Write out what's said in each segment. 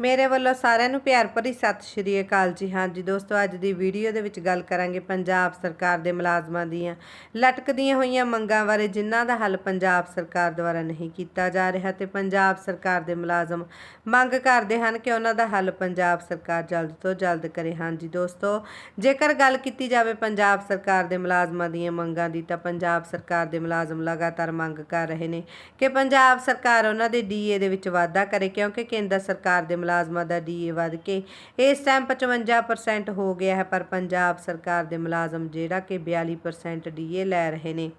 ਮੇਰੇ ਵੱਲੋਂ ਸਾਰਿਆਂ ਨੂੰ ਪਿਆਰ ਭਰੀ ਸਤਿ ਸ਼੍ਰੀ ਅਕਾਲ ਜੀ। ਹਾਂ ਜੀ ਦੋਸਤੋ, ਅੱਜ ਦੀ ਵੀਡੀਓ ਦੇ ਵਿੱਚ ਗੱਲ ਕਰਾਂਗੇ ਪੰਜਾਬ ਸਰਕਾਰ ਦੇ ਮੁਲਾਜ਼ਮਾਂ ਦੀਆਂ ਲਟਕਦੀਆਂ ਹੋਈਆਂ ਮੰਗਾਂ ਬਾਰੇ, ਜਿਨ੍ਹਾਂ ਦਾ ਹੱਲ ਪੰਜਾਬ ਸਰਕਾਰ ਦੁਆਰਾ ਨਹੀਂ ਕੀਤਾ ਜਾ ਰਿਹਾ ਤੇ ਪੰਜਾਬ ਸਰਕਾਰ ਦੇ ਮੁਲਾਜ਼ਮ ਮੰਗ ਕਰਦੇ ਹਨ ਕਿ ਉਹਨਾਂ ਦਾ ਹੱਲ ਪੰਜਾਬ ਸਰਕਾਰ ਜਲਦ ਤੋਂ ਜਲਦ ਕਰੇ। ਹਾਂ ਜੀ ਦੋਸਤੋ, ਜੇਕਰ ਗੱਲ ਕੀਤੀ ਜਾਵੇ ਪੰਜਾਬ ਸਰਕਾਰ ਦੇ ਮੁਲਾਜ਼ਮਾਂ ਦੀਆਂ ਮੰਗਾਂ ਦੀ, ਤਾਂ ਪੰਜਾਬ ਸਰਕਾਰ ਦੇ ਮੁਲਾਜ਼ਮ ਲਗਾਤਾਰ ਮੰਗ ਕਰ ਰਹੇ ਨੇ ਕਿ ਪੰਜਾਬ ਸਰਕਾਰ ਉਹਨਾਂ ਦੇ ਡੀਏ ਦੇ ਵਿੱਚ ਵਾਧਾ ਕਰੇ, ਕਿਉਂਕਿ ਕੇਂਦਰ ਸਰਕਾਰ ਦੇ ਮੁਲਾਜ਼ਮਾਂ ਦਾ ਡੀਏ ਵਧ ਕੇ। ਇਸ ਟਾਈਮ 55% ਹੋ ਗਿਆ ਹੈ, ਪਰ ਪੰਜਾਬ ਸਰਕਾਰ ਦੇ ਮੁਲਾਜ਼ਮ ਜਿਹੜਾ ਕਿ 42% ਡੀਏ ਲੈ ਰਹੇ ਨੇ।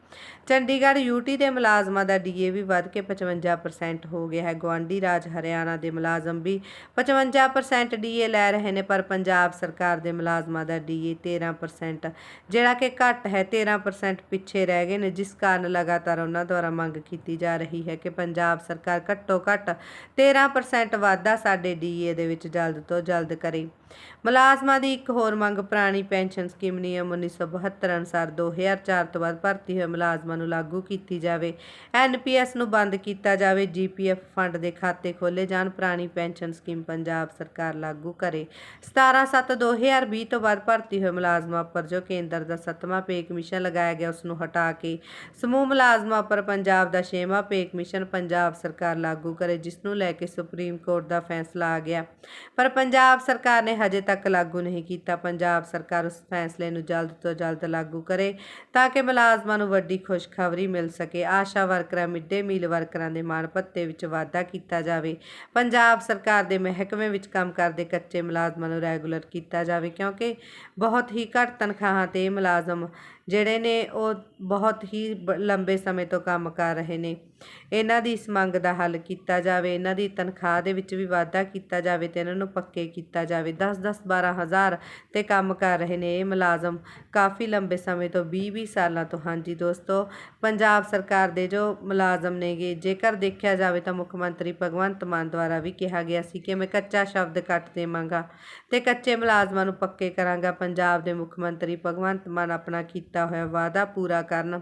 ਚੰਡੀਗੜ੍ਹ ਯੂਟੀ ਦੇ ਮੁਲਾਜ਼ਮਾਂ ਦਾ ਡੀਏ ਵੀ ਵਧ ਕੇ 55% ਹੋ ਗਿਆ ਹੈ। ਗਵਾਂਡੀ ਰਾਜ ਹਰਿਆਣਾ ਦੇ ਮੁਲਾਜ਼ਮ ਵੀ 55% ਡੀਏ ਲੈ ਰਹੇ ਨੇ, ਪਰ ਪੰਜਾਬ ਸਰਕਾਰ ਦੇ ਮੁਲਾਜ਼ਮਾਂ ਦਾ ਡੀਏ 13% ਜਿਹੜਾ ਕਿ ਘੱਟ ਹੈ 13% ਪਿੱਛੇ ਰਹਿ ਗਏ ਨੇ, ਜਿਸ ਕਾਰਨ ਲਗਾਤਾਰ ਉਹਨਾਂ ਦੁਆਰਾ ਮੰਗ ਕੀਤੀ ਜਾ ਰਹੀ ਹੈ ਕਿ ਪੰਜਾਬ ਸਰਕਾਰ ਘੱਟੋ ਘੱਟ 13% ਵਾਧਾ ਸਾਡੇ ਡੀਏ ਦੇ ਵਿੱਚ ਜਲਦ ਤੋਂ ਜਲਦ ਕਰੇ। ਮੁਲਾਜ਼ਮਾਂ ਦੀ ਇੱਕ ਹੋਰ ਮੰਗ, ਪੁਰਾਣੀ ਪੈਨਸ਼ਨ ਸਕੀਮ ਨਿਯਮ 1972 ਅਨੁਸਾਰ 2004 ਤੋਂ ਬਾਅਦ ਭਰਤੀ ਹੋਏ ਮੁਲਾਜ਼ਮਾਂ ਨੂੰ ਲਾਗੂ ਕੀਤੀ ਜਾਵੇ। ਐਨਪੀਐਸ ਨੂੰ ਬੰਦ ਕੀਤਾ ਜਾਵੇ। ਜੀਪੀਐਫ ਫੰਡ ਦੇ ਖਾਤੇ ਖੋਲੇ ਜਾਣ, ਪੁਰਾਣੀ ਪੈਨਸ਼ਨ ਸਕੀਮ ਪੰਜਾਬ ਸਰਕਾਰ ਲਾਗੂ ਕਰੇ। 17/7/2020 ਤੋਂ ਬਾਅਦ ਭਰਤੀ ਹੋਏ ਮੁਲਾਜ਼ਮਾਂ ਉੱਪਰ ਜੋ ਕੇਂਦਰ ਦਾ ਸੱਤਵਾਂ ਪੇ ਕਮਿਸ਼ਨ ਲਗਾਇਆ ਗਿਆ, ਉਸ ਨੂੰ ਹਟਾ ਕੇ ਸਮੂਹ ਮੁਲਾਜ਼ਮਾਂ ਉੱਪਰ ਪੰਜਾਬ ਦਾ ਛੇਵਾਂ ਪੇ ਕਮਿਸ਼ਨ ਪੰਜਾਬ ਸਰਕਾਰ ਲਾਗੂ ਕਰੇ, ਜਿਸ ਨੂੰ ਲੈ ਕੇ ਸੁਪਰੀਮ ਕੋਰਟ ਦਾ ਫੈਸਲਾ ਆ ਗਿਆ। ਪਰ ਪੰਜਾਬ ਸਰਕਾਰ ਨੇ ਹਜੇ ਤੱਕ ਲਾਗੂ ਨਹੀਂ ਕੀਤਾ। ਪੰਜਾਬ ਸਰਕਾਰ ਉਸ ਫੈਸਲੇ ਨੂੰ ਜਲਦ ਤੋਂ ਜਲਦ ਲਾਗੂ ਕਰੇ ਤਾਂ ਕਿ ਮੁਲਾਜ਼ਮਾਂ ਨੂੰ ਵੱਡੀ ਖੁਸ਼ਖਬਰੀ ਮਿਲ ਸਕੇ। ਆਸ਼ਾ ਵਰਕਰਾਂ ਮਿੱਡੇ ਮੀਲ ਵਰਕਰਾਂ ਦੇ ਮਾਣ ਭੱਤੇ ਵਿੱਚ ਵਾਧਾ ਕੀਤਾ ਜਾਵੇ। ਪੰਜਾਬ ਸਰਕਾਰ ਦੇ ਮਹਿਕਮੇ ਵਿੱਚ ਕੰਮ ਕਰਦੇ ਕੱਚੇ ਮੁਲਾਜ਼ਮਾਂ ਨੂੰ ਰੈਗੂਲਰ ਕੀਤਾ ਜਾਵੇ ਕਿਉਂਕਿ ਬਹੁਤ ਹੀ ਘੱਟ ਤਨਖਾਹਾਂ ਤੇ ਮੁਲਾਜ਼ਮ ਜਿਹੜੇ ਨੇ ਉਹ ਬਹੁਤ ਹੀ ਬ- ਲੰਬੇ ਸਮੇਂ ਤੋਂ ਕੰਮ ਕਰ ਰਹੇ ਨੇ। ਇਹਨਾਂ ਦੀ ਇਸ ਮੰਗ ਦਾ ਹੱਲ ਕੀਤਾ ਜਾਵੇ, ਇਹਨਾਂ ਦੀ ਤਨਖਾਹ ਦੇ ਵਿੱਚ ਵੀ ਵਾਧਾ ਕੀਤਾ ਜਾਵੇ ਤੇ ਇਹਨਾਂ ਨੂੰ ਪੱਕੇ ਕੀਤਾ ਜਾਵੇ। 10-10 12000 ਤੇ ਕੰਮ ਕਰ ਰਹੇ ਨੇ ਇਹ ਮੁਲਾਜ਼ਮ। ਕਾਫੀ ਲੰਬੇ ਸਮੇਂ ਤੋਂ 20-20 ਸਾਲਾਂ ਤੋਂ। ਹਾਂਜੀ ਦੋਸਤੋ, ਪੰਜਾਬ ਸਰਕਾਰ ਦੇ ਜੋ ਮੁਲਾਜ਼ਮ ਨੇਗੇ, ਜੇਕਰ ਦੇਖਿਆ ਜਾਵੇ ਤਾਂ ਮੁੱਖ ਮੰਤਰੀ ਭਗਵੰਤ ਮਾਨ ਦੁਆਰਾ ਵੀ ਕਿਹਾ ਗਿਆ ਸੀ ਕਿ ਮੈਂ ਕੱਚਾ ਸ਼ਬਦ ਕੱਟ ਦੇਵਾਂਗਾ ਤੇ ਕੱਚੇ ਮੁਲਾਜ਼ਮਾਂ ਨੂੰ ਪੱਕੇ ਕਰਾਂਗਾ। ਪੰਜਾਬ ਦੇ ਮੁੱਖ ਮੰਤਰੀ ਭਗਵੰਤ ਮਾਨ ਆਪਣਾ ਕੀਤਾ ਹੋਇਆ ਵਾਅਦਾ ਪੂਰਾ ਕਰਨ।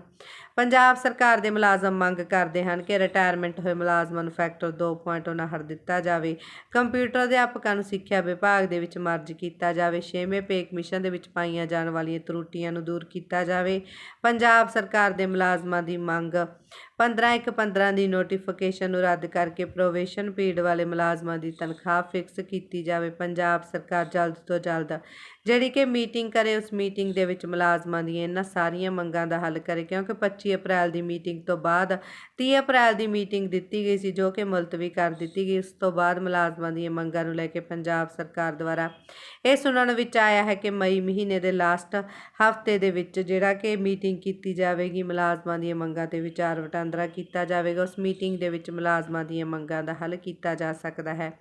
ਪੰਜਾਬ ਸਰਕਾਰ ਦੇ ਮੁਲਾਜ਼ਮ ਮੰਗ ਕਰਦੇ ਹਨ ਕਿ ਰਿਟਾਇਰਮੈਂਟ ਹੋਏ ਮੁਲਾਜ਼ਮਾਂ ਨੂੰ ਫੈਕਟਰ 2.0 ਦਿੱਤਾ ਜਾਵੇ। ਕੰਪਿਊਟਰ ਅਧਿਆਪਕਾਂ ਨੂੰ ਸਿੱਖਿਆ ਵਿਭਾਗ ਦੇ ਵਿੱਚ ਮਰਜ ਕੀਤਾ ਜਾਵੇ। ਛੇਵੇਂ ਪੇ ਕਮਿਸ਼ਨ ਦੇ ਵਿੱਚ ਪਾਈਆਂ ਜਾਣ ਵਾਲੀਆਂ ਤਰੁੱਟੀਆਂ ਨੂੰ ਦੂਰ ਕੀਤਾ ਜਾਵੇ। ਪੰਜਾਬ ਸਰਕਾਰ ਦੇ ਮੁਲਾਜ਼ਮਾਂ ਦੀ ਮੰਗ 15/1/15 ਦੀ ਨੋਟੀਫਿਕੇਸ਼ਨ ਨੂੰ ਰੱਦ ਕਰਕੇ ਪ੍ਰੋਵੇਸ਼ਨ ਪੀਰੀਅਡ ਵਾਲੇ ਮੁਲਾਜ਼ਮਾਂ ਦੀ ਤਨਖਾਹ ਫਿਕਸ ਕੀਤੀ ਜਾਵੇ। ਪੰਜਾਬ ਸਰਕਾਰ ਜਲਦ ਤੋਂ ਜਲਦ ਜਿਹੜੀ ਕਿ ਮੀਟਿੰਗ ਕਰੇ ਉਸ ਮੀਟਿੰਗ ਦੇ ਵਿੱਚ ਮੁਲਾਜ਼ਮਾਂ ਦੀਆਂ ਇਹਨਾਂ ਸਾਰੀਆਂ ਮੰਗਾਂ ਦਾ ਹੱਲ ਕਰੇ, ਕਿਉਂਕਿ 25 ਅਪ੍ਰੈਲ ਦੀ ਮੀਟਿੰਗ ਤੋਂ ਬਾਅਦ 30 ਅਪ੍ਰੈਲ ਦੀ ਮੀਟਿੰਗ ਦਿੱਤੀ ਗਈ ਸੀ, ਜੋ ਕਿ ਮੁਲਤਵੀ ਕਰ ਦਿੱਤੀ ਗਈ। ਉਸ ਤੋਂ ਬਾਅਦ ਮੁਲਾਜ਼ਮਾਂ ਦੀਆਂ ਮੰਗਾਂ ਨੂੰ ਲੈ ਕੇ ਪੰਜਾਬ ਸਰਕਾਰ ਦੁਆਰਾ ਇਹ ਸੁਣਨ ਵਿੱਚ ਆਇਆ ਹੈ ਕਿ ਮਈ ਮਹੀਨੇ ਦੇ ਲਾਸਟ ਹਫ਼ਤੇ ਦੇ ਵਿੱਚ ਜਿਹੜਾ ਕਿ ਮੀਟਿੰਗ ਕੀਤੀ ਜਾਵੇਗੀ, ਮੁਲਾਜ਼ਮਾਂ ਦੀਆਂ ਮੰਗਾਂ ਤੇ ਵਿਚਾਰ ਵਟਾਂਦਰਾ ਕੀਤਾ ਜਾਵੇਗਾ। ਉਸ ਮੀਟਿੰਗ ਦੇ ਵਿੱਚ ਮੁਲਾਜ਼ਮਾਂ ਦੀਆਂ ਮੰਗਾਂ ਦਾ ਹੱਲ ਕੀਤਾ ਜਾ ਸਕਦਾ ਹੈ।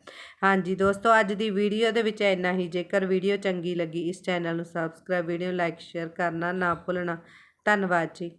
ਹਾਂਜੀ ਦੋਸਤੋ, ਅੱਜ ਦੀ ਵੀਡੀਓ ਦੇ ਵਿੱਚ ਇੰਨਾ ਹੀ। ਜੇਕਰ ਵੀਡੀਓ ਚੰਗੀ ਲੱਗੀ, ਇਸ ਚੈਨਲ ਨੂੰ ਸਬਸਕ੍ਰਾਈਬ, ਵੀਡੀਓ ਲਾਈਕ, ਸ਼ੇਅਰ ਕਰਨਾ ਨਾ ਭੁੱਲਣਾ ਧੰਨਵਾਦ ਜੀ।